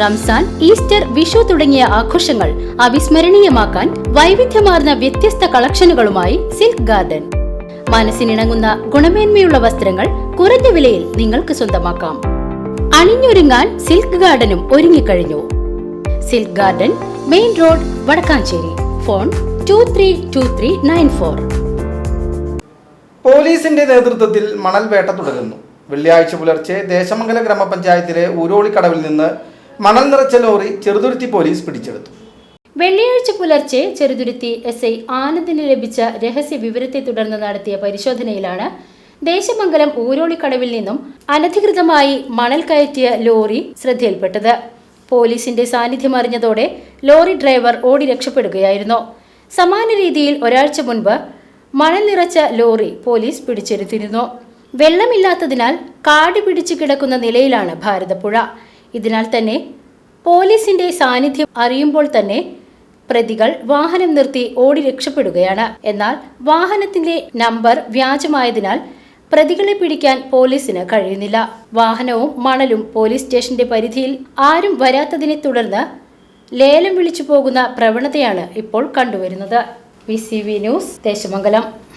Ramzan Easter Vishu തുടങ്ങിയ ആഘോഷങ്ങൾ അവിസ്മരണീയമാക്കാൻ വൈവിധ്യമാർന്ന വ്യത്യസ്ത കളക്ഷനുകളുമായി സിൽക്ക് ഗാർഡൻ. മനസ്സിനിണങ്ങുന്ന ഗുണമേന്മയുള്ള വസ്ത്രങ്ങൾ കുറഞ്ഞ വിലയിൽ നിങ്ങൾക്ക് സ്വന്തമാക്കാം. അണിഞ്ഞൊരുങ്ങാൻ സിൽക്ക് ഗാർഡനും ഒരുങ്ങിക്കഴിഞ്ഞു. Silk garden main road Vadakkanchery. Phone two three two three nine four പോലീസിന്റെ നേതൃത്വത്തിൽ മണൽവേട്ട തുടരുന്നു. വെള്ളിയാഴ്ച പുലർച്ചെ ദേശമംഗല ഗ്രാമപഞ്ചായത്തിലെ ഊരോളിക്കടവിൽ നിന്ന് മണൽ നിറച്ച ലോറി ചെറുതുരുത്തി പോലീസ് പിടിച്ചെടുത്തു. വെള്ളിയാഴ്ച പുലർച്ചെ ചെറുതുരുത്തി എസ് ഐ ആനന്ദിന് ലഭിച്ച രഹസ്യ വിവരത്തെ തുടർന്ന് നടത്തിയ പരിശോധനയിലാണ് ദേശമംഗലം ഊരോളിക്കടവിൽ നിന്നും അനധികൃതമായി മണൽ കയറ്റിയ ലോറി ശ്രദ്ധയിൽപ്പെട്ടത്. പോലീസിന്റെ സാന്നിധ്യം അറിഞ്ഞതോടെ ലോറി ഡ്രൈവർ ഓടി രക്ഷപ്പെടുകയായിരുന്നു. സമാന രീതിയിൽ ഒരാഴ്ച മുൻപ് മണൽ നിറച്ച ലോറി പോലീസ് പിടിച്ചെടുത്തിരുന്നു. വെള്ളമില്ലാത്തതിനാൽ കാട് പിടിച്ചു കിടക്കുന്ന നിലയിലാണ് ഭാരതപ്പുഴ. ഇതിനാൽ തന്നെ പോലീസിന്റെ സാന്നിധ്യം അറിയുമ്പോൾ തന്നെ പ്രതികൾ വാഹനം നിർത്തി ഓടി രക്ഷപ്പെടുകയാണ്. എന്നാൽ വാഹനത്തിന്റെ നമ്പർ വ്യാജമായതിനാൽ പ്രതികളെ പിടിക്കാൻ പോലീസിന് കഴിയുന്നില്ല. വാഹനവും മണലും പോലീസ് സ്റ്റേഷന്റെ പരിധിയിൽ ആരും വരാത്തതിനെ തുടർന്ന് ലേലം വിളിച്ചു പോകുന്ന പ്രവണതയാണ് ഇപ്പോൾ കണ്ടുവരുന്നത്. V news Desamangalam.